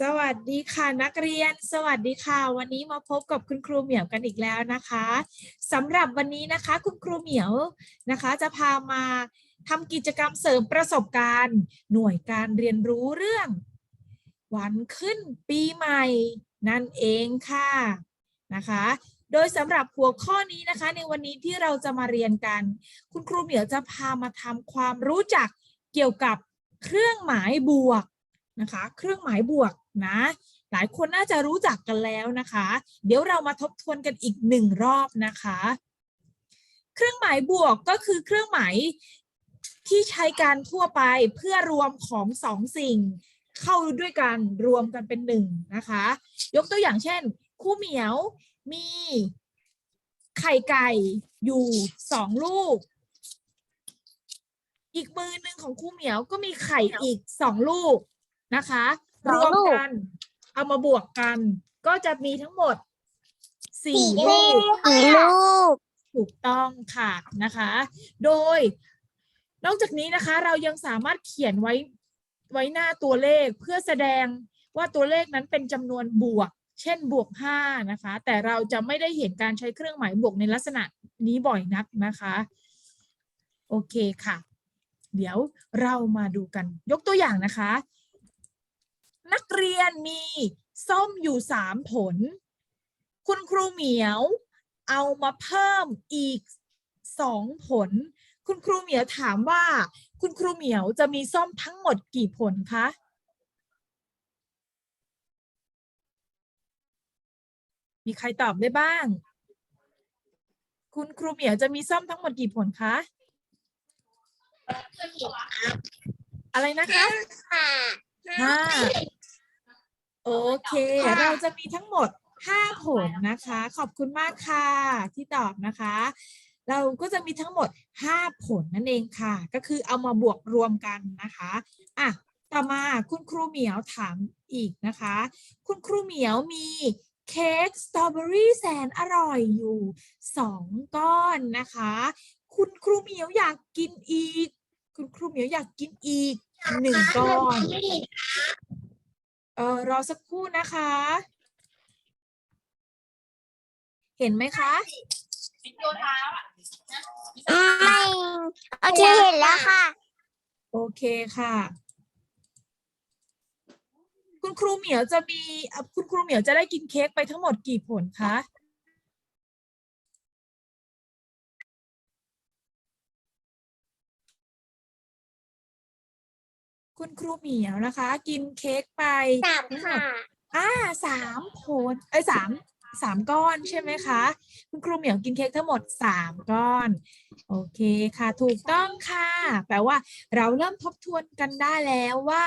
สวัสดีค่ะนักเรียน สวัสดีค่ะ วันนี้มาพบกับคุณครูเหมียวกันอีกแล้วนะคะสำหรับวันนี้นะคะคุณครูเหมียวนะคะ จะพามาทำกิจกรรมเสริมประสบการณ์ หน่วยการเรียนรู้เรื่อง วันขึ้นปีใหม่ นั่นเองค่ะนะคะ โดยสำหรับหัวข้อนี้นะคะ ในวันนี้ที่เราจะมาเรียนกัน คุณครูเหมียวจะพามาทำความรู้จักเกี่ยวกับเครื่องหมายบวกนะคะเครื่องหมายบวก นะ หลายคนน่าจะรู้จักกันแล้วนะคะ เดี๋ยวเรามาทบทวนกันอีกหนึ่งรอบนะคะ เครื่องหมายบวกก็คือเครื่องหมายที่ใช้การทั่วไปเพื่อรวมของสองสิ่ง เข้าด้วยกันรวมกันเป็นหนึ่งนะคะ ยกตัวอย่างเช่น คู่เหมียวมีไข่ไก่อยู่สองลูก อีกมือหนึ่งของคู่เหมียวก็มีไข่อีกสองลูกนะคะ รองวมลูกกัน เอามาบวกกัน ก็จะมีทั้งหมดสี่สี่ลูกสี่ลูกถูกต้องค่ะนะคะ โดย นอกจากนี้นะคะ เรายังสามารถเขียนไว้ไว้หน้าตัวเลขเพื่อแสดงว่าตัวเลขนั้นเป็นจำนวนบวก เช่นบวกห้านะคะ แต่เราจะไม่ได้เห็นการใช้เครื่องหมายบวกในลักษณะนี้บ่อยนักนะคะ โอเคค่ะ เดี๋ยวเรามาดูกันยกตัวอย่างนะคะ นักเรียนมีส้มอยู่สามผล คุณครูเหมียวเอามาเพิ่มอีกสองผล คุณครูเหมียวถามว่า คุณครูเหมียวจะมีส้มทั้งหมดกี่ผลคะมีใครตอบได้บ้าง คุณครูเหมียวจะมีส้มทั้งหมดกี่ผลคะอะไรนะคะค่ะห้า โอเค เราจะมีทั้งหมดห้าผลนะคะ ขอบคุณมากค่ะที่ตอบนะคะ เราก็จะมีทั้งหมดห้าผลนั่นเองค่ะ ก็คือเอามาบวกรวมกันนะคะอะต่อมาคุณครูเหมียวถามอีกนะคะ คุณครูเหมียวมีเค้กสตรอเบอรี่แสนอร่อยอยู่สองก้อนนะคะ คุณครูเหมียวอยากกินอีก คุณครูเหมียวอยากกินอีกหนึ่งก้อนเออรอสักครู่นะคะ เห็นไหมคะไม่โอเคเห็นแล้วค่ะ โอเคค่ะ คุณครูเหมียวจะมีเอ่อคุณครูเหมียวจะได้กินเค้กไปทั้งหมดกี่ผลคะ คุณครูเหมียวนะคะ กินเค้กไปสามทั้งหมค่ะดอ่าสามผลเอ้ยสามสามก้อนใช่ไหมคะ คุณครูเหมียวกินเค้กทั้งหมดสามก้อน โอเคค่ะ ถูกต้องค่ะ แปลว่าเราเริ่มทบทวนกันได้แล้วว่า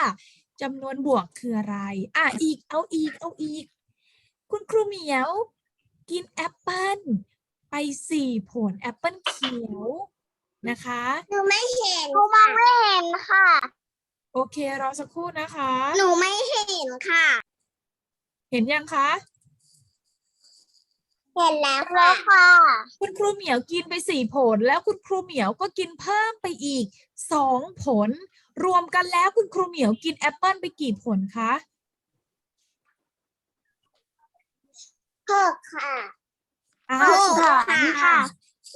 จำนวนบวกคืออะไร อะอีกเอาอีกเอาอีก คุณครูเหมียว กินแอปเปิ้ลไปสี่ผลแอปเปิ้ลเขียวนะคะ หนูไม่เห็น หนูมองไม่เห็นค่ะ โอเครอสักครู่นะคะ หนูไม่เห็นค่ะ เห็นยังคะ เห็นแล้วค่ะ คุณครูเหมียวกินไปสี่ผล แล้วคุณครูเหมียวก็กินเพิ่มไปอีกสองผล รวมกันแล้วคุณครูเหมียวกินแอปเปิลไปกี่ผลคะหกค่ะอ้าหวกถูกต้องผลค่ะค่ะ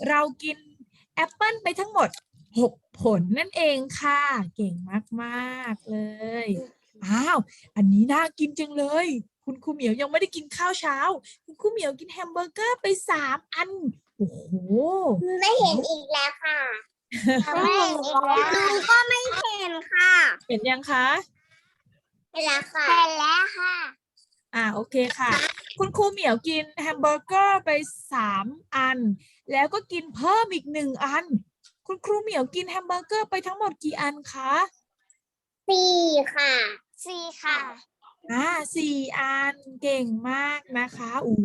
เรากินแอปเปิลไปทั้งหมด หกผลนั่นเองค่ะ เก่งมากๆเลย อ้าว อันนี้น่ากินจังเลย คุณครูเหมียวยังไม่ได้กินข้าวเช้า คุณครูเหมียวกินแฮมเบอร์เกอร์ไปสามอัน โอ้โห ไม่เห็นอีกแล้วค่ะไม่เห็นอีกแล้วหนูก็ไม่เห็นค่ะ เห็นยังคะเห็นแล้วค่ะเห็นแล้วค่ะ อ่าโอเคค่ะ คุณครูเหมียวกินแฮมเบอร์เกอร์ไปสามอัน แล้วก็กินเพิ่มอีกหนึ่งอัน คุณครูเหมียวกินแฮมเบอร์เกอร์ไปทั้งหมดกี่อันคะสี่ค่ะสี่ค่ะอ่าสี่อันเก่งมากนะคะอู้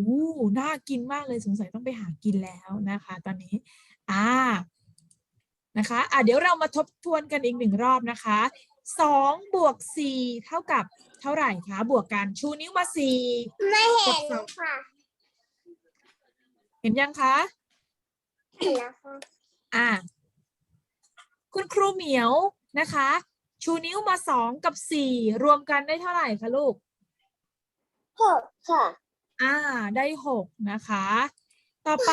น่ากินมากเลยสงสัยต้องไปหากินแล้วนะคะ ตอนนี้อ่านะคะอ่าเดี๋ยวเรามาทบทวนกันอีกหนึ่งรอบนะคะสองบวกสี่เท่ากับเท่าไหร่คะบวกกันชูนิ้วมาสี่ไม่เห็นค่ะ เห็นยังคะเห็นแล้วค่ะอ่า คุณครูเหมียวนะคะ ชูนิ้วมาสองกับสี่รวมกันได้เท่าไหร่คะลูกหกค่ะอ่าได้หกนะคะ ต่อไป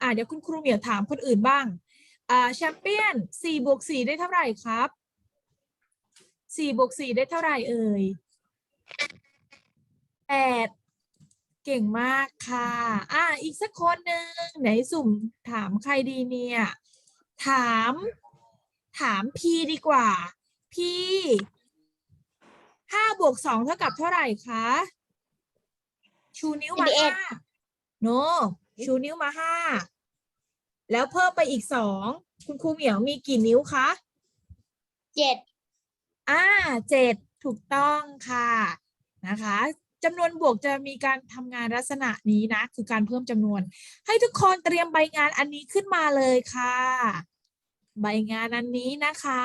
อ่าเดี๋ยวคุณครูเหมียวถามคนอื่นบ้างอ่าแชมเปี้ยนสี่บวกสี่ได้เท่าไหร่ครับสี่บวกสี่ได้เท่าไหร่เอ่ยแปดเก่งมากค่ะ อ่า อีกสักคนหนึ่งไหนสุ่มถามใครดีเนี่ย ถาม ถามพีดีกว่า พีห้าบวกสองเท่ากับเท่าไหร่คะ ชูนิ้วมาสิบเอ็ห้าดโน ชูนิ้วมาห้า แล้วเพิ่มไปอีกสอง คุณครูเหมียวมีกี่นิ้วคะ เจ็ดอ่าเจ็ดถูกต้องค่ะนะคะจำนวนบวกจะมีการทำงานลักษณะนี้นะ คือการเพิ่มจำนวน ให้ทุกคนเตรียมใบงานอันนี้ขึ้นมาเลยค่ะ ใบงานอันนี้นะคะ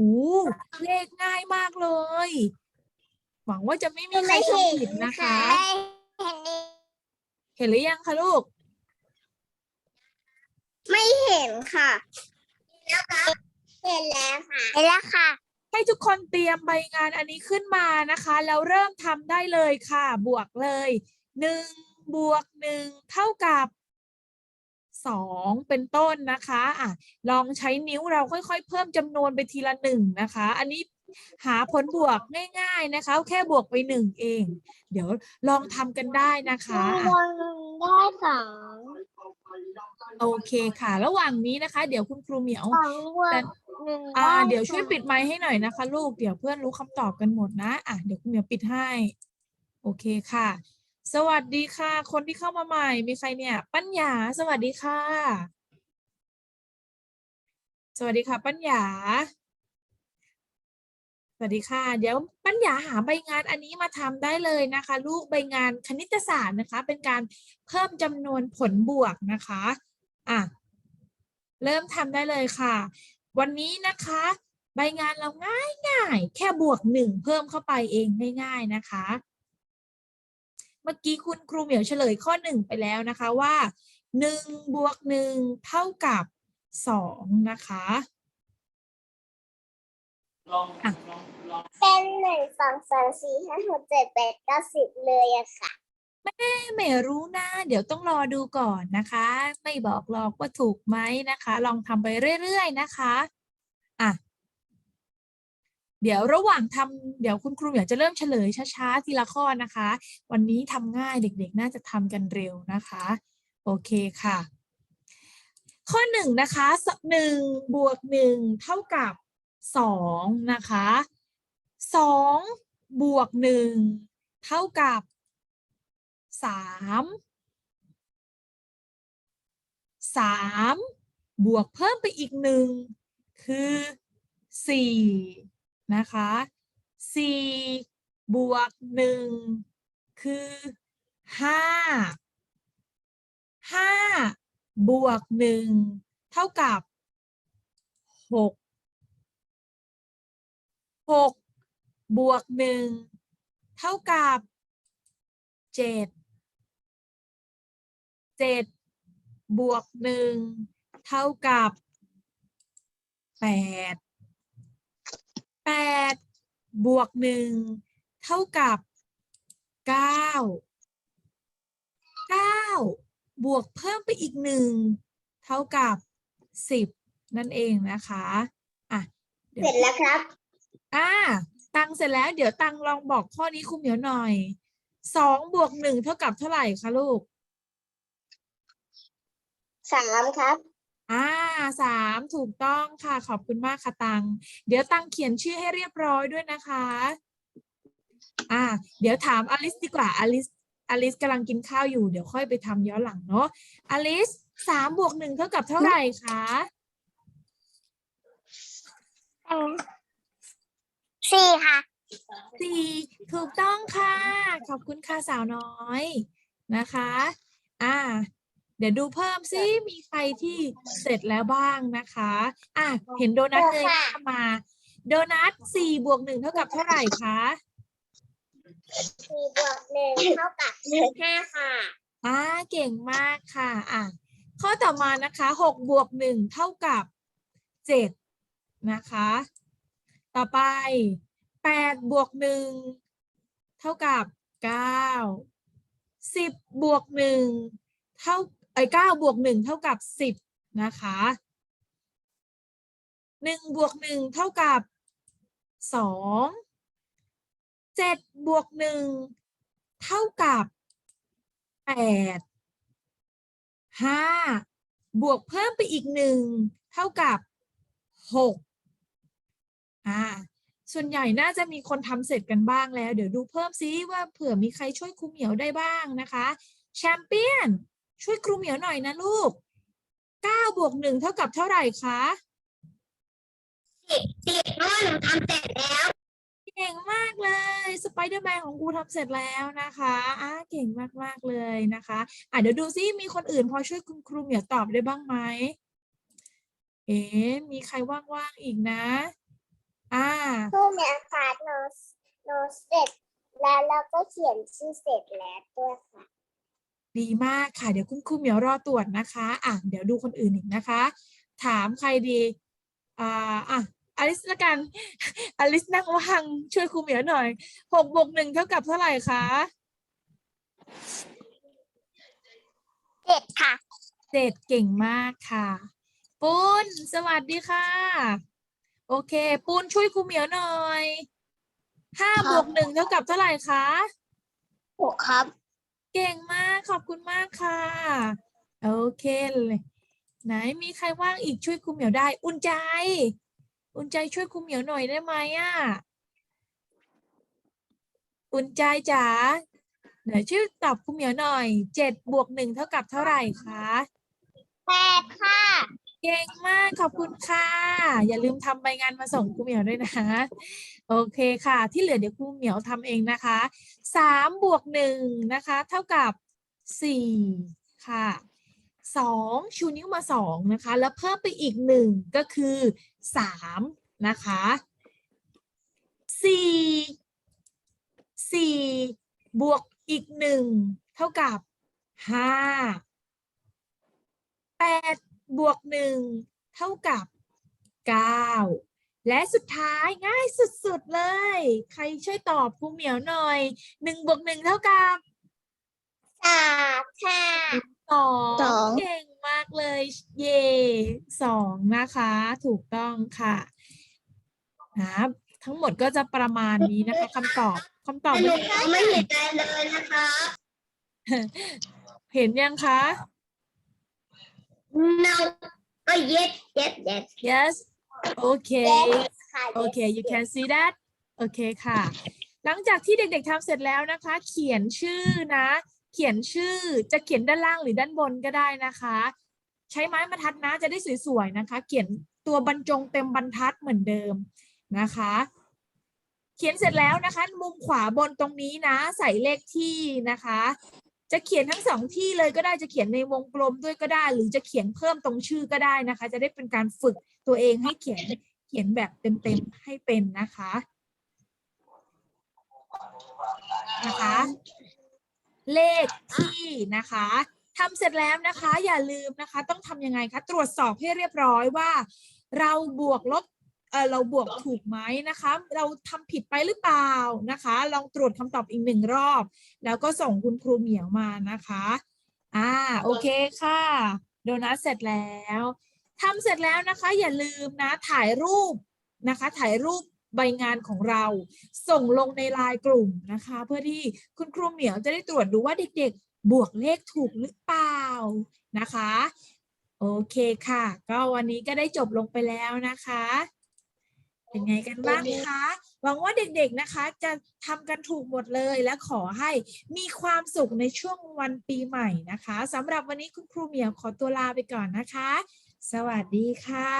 อู้เลขง่ายมากเลย หวังว่าจะไม่มีใครไม่เห็ทำผินดนะคะเห็นนี่เห็นหรือยังคะลูก ไม่เห็นค่ะเห็นแล้วค่ะเห็นแล้วค่ะ ให้ทุกคนเตรียมใบงานอันนี้ขึ้นมานะคะแล้วเริ่มทำได้เลยค่ะ บวกเลยหนึ่งบวกหนึ่งเท่ากับ สองเป็นต้นนะคะอะลองใช้นิ้วเราค่อยๆ เพิ่มจำนวนไปทีละหนึ่งนะคะ อันนี้หาผลบวกง่ายๆนะคะ แค่บวกไปหนึ่งเอง เดี๋ยวลองทำกันได้นะคะอะได้สองโอเคค่ะ ระหว่างนี้นะคะ เดี๋ยวคุณครูเหมียวสองบวกหนึ่งอ่าไเดี๋ยวช่วยสามปิดไมค์ให้หน่อยนะคะ ลูกเดี๋ยวเพื่อนรู้คำตอบกันหมดนะ อะเดี๋ยวคุณเหมียวปิดให้ โอเคค่ะ สวัสดีค่ะ คนที่เข้ามาใหม่ มีใครเนี่ย ปัญญา สวัสดีค่ะ สวัสดีค่ะ ปัญญา สวัสดีค่ะ เดี๋ยวปัญญาหาใบงานอันนี้มาทำได้เลยนะคะ ลูกใบงานคณิตศาสตร์นะคะ เป็นการเพิ่มจำนวนผลบวกนะคะอะเริ่มทำได้เลยค่ะ วันนี้นะคะ ใบงานเราง่ายง่ายแค่บวกหนึ่งเพิ่มเข้าไปเองง่ายๆนะคะ เมื่อกี้คุณครูเหมียวเฉลยข้อหนึ่งไปแล้วนะคะว่าหนึ่งบวกหนึ่งเท่ากับสองนะคะอะเป็นหนึ่งสองสามสี่ห้าหกเจ็ดแปดเก้าสิบเลยอะค่ะไม่รู้นะ เดี๋ยวต้องรอดูก่อนนะคะ ไม่บอกหรอกว่าถูกไหมนะคะ ลองทำไปเรื่อยๆนะคะ อะ เดี๋ยวระหว่างทำเดี๋ยวคุณครูเหมียวจะเริ่มเฉลยช้าๆทีละข้อนะคะ วันนี้ทำง่ายเด็กๆ น่าจะทำกันเร็วนะคะ โอเคค่ะ ข้อหนึ่งนะคะหนึ่งบวกหนึ่งเท่ากับสองนะคะสองบวกหนึ่งเท่ากับสามสามบวกเพิ่มไปอีกหนึ่งคือสี่ นะคะสี่บวกหนึ่งคือห้าห้าบวกหนึ่งเท่ากับหกหกบวกหนึ่งเท่ากับเจ็ดเจ็ดบวกหนึ่งเท่ากับแปด แปดบวกหนึ่งเท่ากับเก้าเก้าบวกเพิ่มไปอีกหนึ่งเท่ากับสิบนั่นเองนะคะอะดี๋ยวเสร็จแล้วครับ อ่า ตังเสร็จแล้ว เดี๋ยวตังลองบอกข้อนี้ครูเหมียวหน่อยสองบวกหนึ่งเท่ากับเท่าไหร่คะลูกสามครับ อ่าสามถูกต้องค่ะ ขอบคุณมากค่ะตัง เดี๋ยวตังเขียนชื่อให้เรียบร้อยด้วยนะคะ อ่า เดี๋ยวถามอลิสดีกว่าอลิสอลิสกำลังกินข้าวอยู่ เดี๋ยวค่อยไปทำย้อนหลังเนาะอลิสสามบวกหนึ่งเท่ากับเท่าไหร่คะสี่ค่ะสี่ถูกต้องค่ะ ขอบคุณค่ะสาวน้อยนะคะ อ่า เดี๋ยวดูเพิ่มซิมีใครที่เสร็จแล้วบ้างนะคะอะเห็นโดนัทเลยหน้ามา โดนัทสี่บวกหนึ่งเท่ากับเท่าไหร่คะสี่บวกหนึ่งเท่ากับห้าค่ะอ่าเก่งมากค่ะอะข้อต่อมานะคะหกบวกหนึ่งเท่ากับเจ็ดนะคะ ต่อไปแปดบวกหนึ่งเท่ากับเก้าสิบบวกหนึ่งเท่า ไอ้เก้าบวกหนึ่งเท่ากับสิบนะคะหนึ่งบวกหนึ่งเท่ากับสองเจ็ดบวกหนึ่งเท่ากับแปดห้าบวกเพิ่มไปอีกหนึ่งเท่ากับหกอ่าส่วนใหญ่น่าจะมีคนทำเสร็จกันบ้างแล้ว เดี๋ยวดูเพิ่มซิว่าเผื่อมีใครช่วยครูเหมียวได้บ้างนะคะ แชมเปี้ยน ช่วยครูเหมียวหน่อยนะลูก9บวก1เท่ากับเท่าไหร่คะสิบสิบเพราะว่าหนูทำเสร็จแล้วเก่งมากเลยสไปเดอร์แมนของครูทำเสร็จแล้วนะคะอ่าเก่งมากๆเลยนะคะอะเดี๋ยวดูซิมีคนอื่นพอช่วยคุณครูเหมียวตอบได้บ้างไหมเอ๊ะมีใครว่างๆอีกนะ อ่าคือเนี่ยค่ะหนูหนูเสร็จแล้วเราก็เขียนชื่อเสร็จแล้วด้วยค่ะ ดีมากค่ะ เดี๋ยวคุณครูเหมียวรอตรวจนะคะอะเดี๋ยวดูคนอื่นอีกนะคะ ถามใครดีอ่าอะอลิสละกัน อลิสนั่งว่างช่วยครูเหมียวหน่อยหกบวกหนึ่งเท่ากับเท่าไหร่คะเจ็ดค่ะเจ็ดเก่งมากค่ะปุ้นสวัสดีค่ะ โอเคปุ้นช่วยครูเหมียวหน่อยห้าครับบวกหนึ่งเท่ากับเท่าไหร่คะหกครับ เก่งมากขอบคุณมากค่ะ โอเคเลยไหนมีใครว่างอีกช่วยครูเหมียวได้ อุ่นใจ อุ่นใจช่วยครูเหมียวหน่อยได้ไหมอะอุ่นใจจ๋าไหนช่วยตอบครูเหมียวหน่อยเจ็ดบวกหนึ่งเท่ากับเท่าไหร่คะแปดค่ะ เก่งมากขอบคุณค่ะ อย่าลืมทำใบงานมาส่งครูเหมียวด้วยนะ โอเคค่ะ ที่เหลือเดี๋ยวครูเหมียวทำเองนะคะสามบวกหนึ่งนะคะ เท่ากับสี่ค่ะสองชูนิ้วมาสองนะคะ แล้วเพิ่มไปอีกหนึ่งก็คือสามนะคะสี่สี่บวกอีกหนึ่งเท่ากับห้าแปดบวกหนึ่งเท่ากับเก้า และสุดท้ายง่ายสุดๆเลย ใครช่วยตอบครูเหมียวหน่อยหนึ่งบวกหนึ่งเท่ากับสามค่ะ สองสอง เก่งมากเลย เย่สองนะคะ ถูกต้องค่ะนะทั้งหมดก็จะประมาณนี้นะคะคำตอบคำตอบหนูเมื่อกี้ไม่เห็นใจเลยนะคะเห็นยังคะ no ก็ yes yes yes yes okay yes ค่ะโอเค you can see that โอเคค่ะ หลังจากที่เด็กๆทำเสร็จแล้วนะคะ เขียนชื่อนะ เขียนชื่อจะเขียนด้านล่างหรือด้านบนก็ได้นะคะ ใช้ไม้บรรทัดนะจะได้สวยๆนะคะ เขียนตัวบรรจงเต็มบรรทัดเหมือนเดิมนะคะ เขียนเสร็จแล้วนะคะ มุมขวาบนตรงนี้นะ ใส่เลขที่นะคะ จะเขียนทั้งสองที่เลยก็ได้จะเขียนในวงกลมด้วยก็ได้ หรือจะเขียนเพิ่มตรงชื่อก็ได้นะคะ จะได้เป็นการฝึกตัวเองให้เขียนเขียนแบบเต็มๆให้เป็นนะคะนะคะ เลขที่นะคะทำเสร็จแล้วนะคะ อย่าลืมนะคะ ต้องทำยังไงคะ ตรวจสอบให้เรียบร้อยว่า เราบวกลบ เออเราบวกถูกไหมนะคะ เราทำผิดไปหรือเปล่านะคะ ลองตรวจคำตอบอีกหนึ่งรอบ แล้วก็ส่งคุณครูเหมียวมานะคะอ่าโอเคค่ะ โดนัทเสร็จแล้วทำเสร็จแล้วนะคะ อย่าลืมนะถ่ายรูปนะคะ ถ่ายรูปใบงานของเรา ส่งลงในไลน์กลุ่มนะคะ เพื่อที่คุณครูเหมียวจะได้ตรวจดูว่าเด็กๆ บวกเลขถูกหรือเปล่านะคะ โอเคค่ะ ก็วันนี้ก็ได้จบลงไปแล้วนะคะ เป็นไงกันบ้างคะ หวังว่าเด็กๆนะคะ จะทำกันถูกหมดเลยและขอให้มีความสุขในช่วงวันปีใหม่นะคะสำหรับวันนี้คุณครูเหมียวขอตัวลาไปก่อนนะคะ สวัสดีค่ะ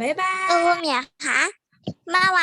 บ๊ายบายตัวเหมียคะมาวัน